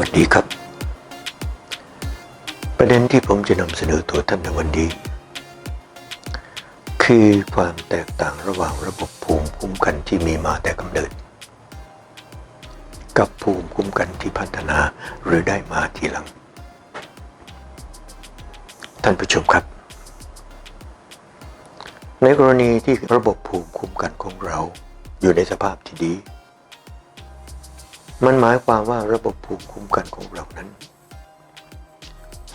วัสดีครับ ประเด็นที่ผมจะนำเสนอตัวท่านในวันนี้ คือความแตกต่างระหว่างระบบภูมิคุ้มกันที่มีมาแต่กำเนิด กับภูมิคุ้มกันที่พัฒนาหรือได้มาทีหลัง ท่านผู้ชมครับ ในกรณีที่ระบบภูมิคุ้มกันของเราอยู่ในสภาพที่ดี มันหมายความว่าระบบภูมิคุ้มกันของเรานั้น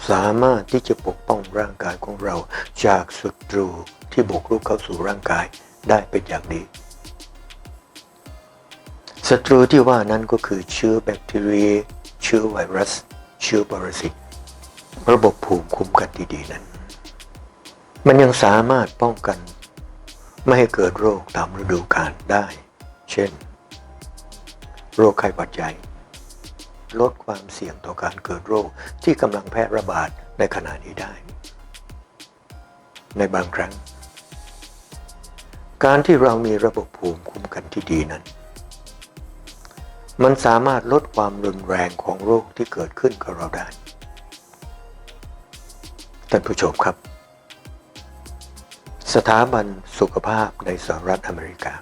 สามารถที่จะปกป้องร่างกายของเรา จากศัตรูที่บุกรุกเข้าสู่ร่างกายได้เป็นอย่างดีศัตรูที่ว่านั้นก็คือเชื้อแบคทีเรีย เชื้อไวรัส เชื้อปรสิตระบบภูมิคุ้มกันดีๆนั้น มันยังสามารถป้องกัน ไม่ให้เกิดโรคตามฤดูกาลได้ เช่น โรคไข้หวัดใหญ่ลดความเสี่ยงต่อการเกิดโรคที่กำลังแพร่ระบาดในขณะนี้ได้ ในบางครั้ง การที่เรามีระบบภูมิคุ้มกันที่ดีนั้น มันสามารถลดความรุนแรงของโรคที่เกิดขึ้นกับเราได้ ท่านผู้ชมครับ สถาบันสุขภาพในสหรัฐอเมริกา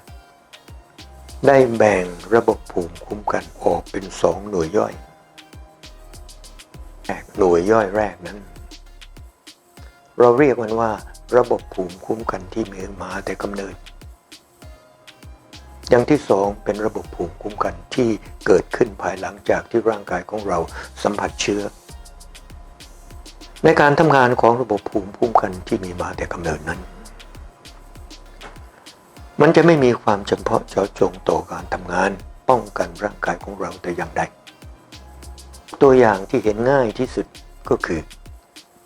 ได้แบ่งระบบภูมิคุ้มกันออกเป็นสองหน่วยย่อยแหน่วยย่อยแรกนั้น เราเรียกมันว่า ระบบภูมิคุ้มกันที่มีมาแต่กำเนิด อย่างที่สองเป็นระบบภูมิคุ้มกันที่เกิดขึ้นภายหลังจากที่ร่างกายของเราสัมผัสเชื้อ ในการทำงานของระบบภูมิคุ้มกันที่มีมาแต่กำเนิดนั้น มันจะไม่มีความจำเพาะเจาะจงต่อการทำงาน ป้องกันร่างกายของเราแต่อย่างใด ตัวอย่างที่เห็นง่ายที่สุดก็คือ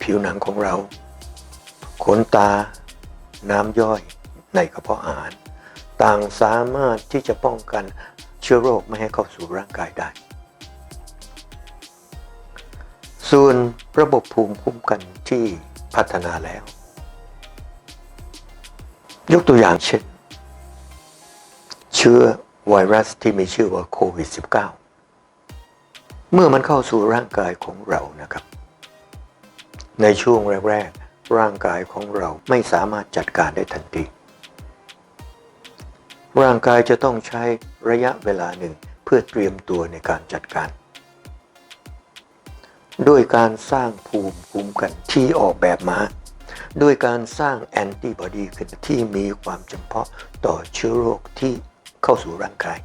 ผิวหนังของเรา ขนตา น้ำย่อยในกระเพาะอาหาร ต่างสามารถที่จะป้องกันเชื้อโรคไม่ให้เข้าสู่ร่างกายได้ ส่วนระบบภูมิคุ้มกันที่พัฒนาแล้ว ยกตัวอย่างเช่น ชื้อไวรัสที่มีชื่อว่าโควิด -19 เมื่อมันเข้าสู่ร่างกายของเรานะครับ ในช่วงแรกๆ ร่างกายของเราไม่สามารถจัดการได้ทันที ร่างกายจะต้องใช้ระยะเวลาหนึ่งเพื่อเตรียมตัวในการจัดการ ด้วยการสร้างภูมิคุ้มกันที่ออกแบบมาด้วยการสร้างแอนติบอดีขึ้นที่มีความจำเพาะต่อเชื้อโรคที่ เข้าสู่ร่างกาย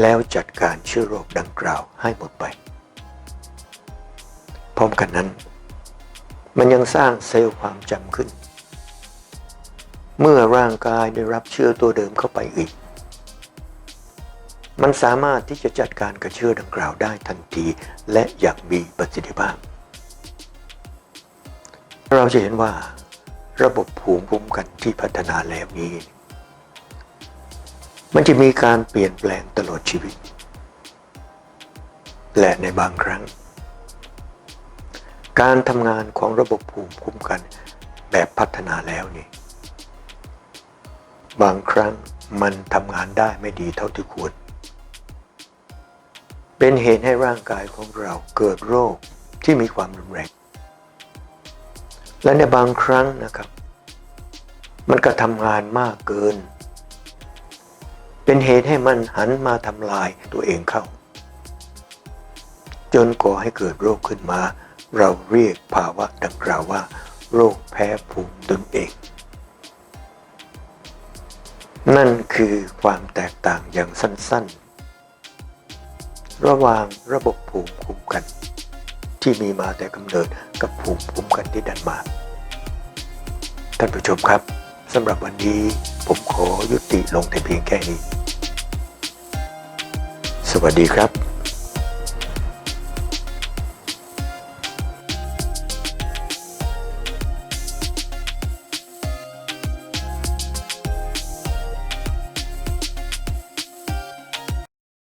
แล้วจัดการเชื้อโรคดังกล่าวให้หมดไป พร้อมกันนั้น มันยังสร้างเซลล์ความจำขึ้น เมื่อร่างกายได้รับเชื้อตัวเดิมเข้าไปอีก มันสามารถที่จะจัดการกับเชื้อดังกล่าวได้ทันทีและอย่างมีประสิทธิภาพ เราจะเห็นว่าระบบภูมิคุ้มกันที่พัฒนาแล้วนี้ มันจะมีการเปลี่ยนแปลงตลอดชีวิต และในบางครั้ง การทำงานของระบบภูมิคุ้มกันแบบพัฒนาแล้วนี่บางครั้งมันทำงานได้ไม่ดีเท่าที่ควร เป็นเหตุให้ร่างกายของเราเกิดโรคที่มีความรุนแรง และในบางครั้งนะครับ มันก็ทำงานมากเกิน เป็นเหตุให้มันหันมาทำลายตัวเองเข้า จนก่อให้เกิดโรคขึ้นมา เราเรียกภาวะดังกล่าวว่า โรคแพ้ภูมิตนเอง นั่นคือความแตกต่างอย่างสั้นๆ ระหว่างระบบภูมิคุ้มกัน ที่มีมาแต่กำเนิดกับภูมิคุ้มกันที่ดันมาท่านผู้ชมครับสำหรับวันนี้ผมขอยุติลงแต่เพียงแค่นี้ วัสดีครับ